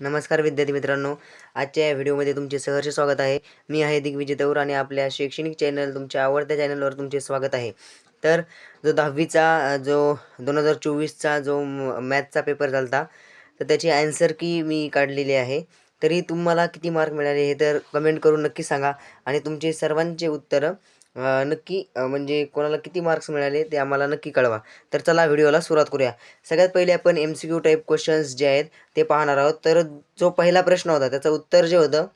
नमस्कार विद्यार्थी मित्रांनो. आजच्या या व्हिडिओमध्ये तुमचे सहर्ष स्वागत आहे. मी आहे दिग्विजय तौर आणि आपल्या शैक्षणिक चॅनल तुमच्या आवडत्या चॅनलवर तुमचे स्वागत आहे. तर जो दहावीचा जो दोन हजार चोवीसचा जो म- मॅथचा पेपर झाला तर त्याची ॲन्सर की मी काढलेली आहे. तरी तुम्हाला किती मार्क मिळाले हे तर कमेंट करून नक्की सांगा आणि तुमचे सर्वांचे उत्तरं नक्की म्हणजे कोणाला किती मार्क्स मिळाले ते आम्हाला नक्की कळवा. तर चला व्हिडिओला सुरुवात करूया. सगळ्यात पहिले आपण M C Q type questions जे आहेत ते पाहणार आहोत. तर जो पहिला प्रश्न होता त्याचं उत्तर जे होतं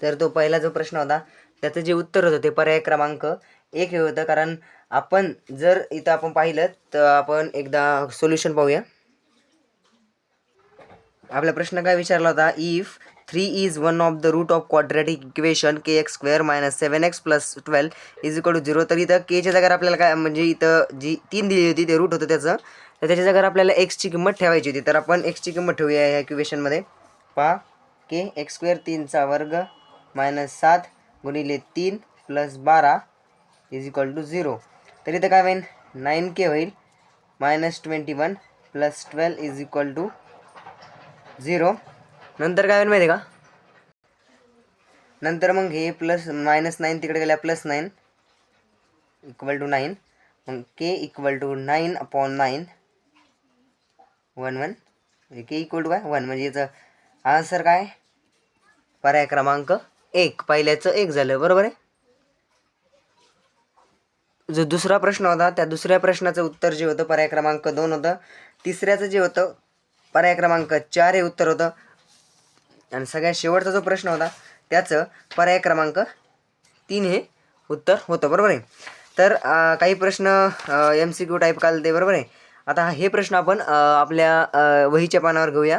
तर तो पहिला जो प्रश्न होता त्याचं जे उत्तर होतं ते पर्याय क्रमांक एक हे होतं. कारण आपण जर इथं आपण पाहिलं तर आपण एकदा सोल्युशन पाहूया. आपला प्रश्न काय विचारला होता? If three is one of the root of quadratic equation K X square minus seven X plus equal is equal to zero तर इथं केच्या जागेवर आपल्याला काय म्हणजे इथं जी तीन दिली होती ते रूट होतं त्याचं. तर त्याच्या जागेवर आपल्याला एक्सची किंमत ठेवायची होती. तर आपण एक्सची किंमत ठेवूया या इक्वेशनमध्ये पा के एक्स स्क्वेअर तीनचा वर्ग मायनस सात गुणिले तीन प्लस बारा इज इक्वल टू झिरो तर इथं काय होईल? नाईन के होईल. Minus twenty one plus twelve is equal to zero नंतर काय होईल माहिती आहे का? नंतर मग हे प्लस मायनस नाईन तिकडे गेल्या plus nine equal to nine मग K equal to nine upon nine one one K equal to काय? वन म्हणजे याचं आन्सर काय? पर्याय क्रमांक एक. पहिल्याचं एक झालं. बरोबर आहे? जो दुसरा प्रश्न होता त्या दुसऱ्या प्रश्नाचं उत्तर जे होतं पर्याय क्रमांक दोन होतं. तिसऱ्याचं जे होतं पर्याय क्रमांक चार हे उत्तर होतं. आणि सगळ्यात शेवटचा जो प्रश्न होता त्याचं पर्याय क्रमांक तीन हे उत्तर होतं बरोबर आहे? तर काही प्रश्न एम सी क्यू टाईप काल ते बरोबर आहे? आता हे प्रश्न आपण आपल्या वहीच्या पानावर घेऊया.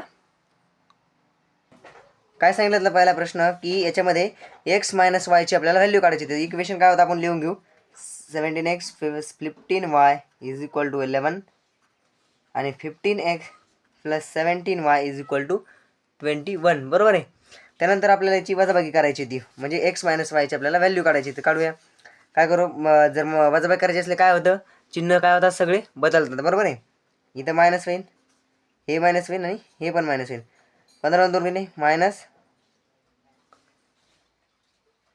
काय सांगितलं पहिला प्रश्न? की याच्यामध्ये एक्स मायनस वायची आपल्याला व्हॅल्यू काढायची होती. इक्वेशन काय होतं आपण लिहून घेऊ. Seventeen X fifteen Y is equal to eleven आणि fifteen X plus seventeen Y is equal to twenty one बरोबर आहे? त्यानंतर आपल्याला याची वजाबाकी करायची होती. म्हणजे एक्स मायनस वायची आपल्याला व्हॅल्यू काढायची होती. काढूया. काय करू? जर मग वजाबाकी करायची असले काय होतं? चिन्ह काय होतात? सगळे बदलतात. बरोबर आहे? इथं मायनस होईल हे मायनस होईल आणि हे पण मायनस होईल पंधरा दोन गेले मायनस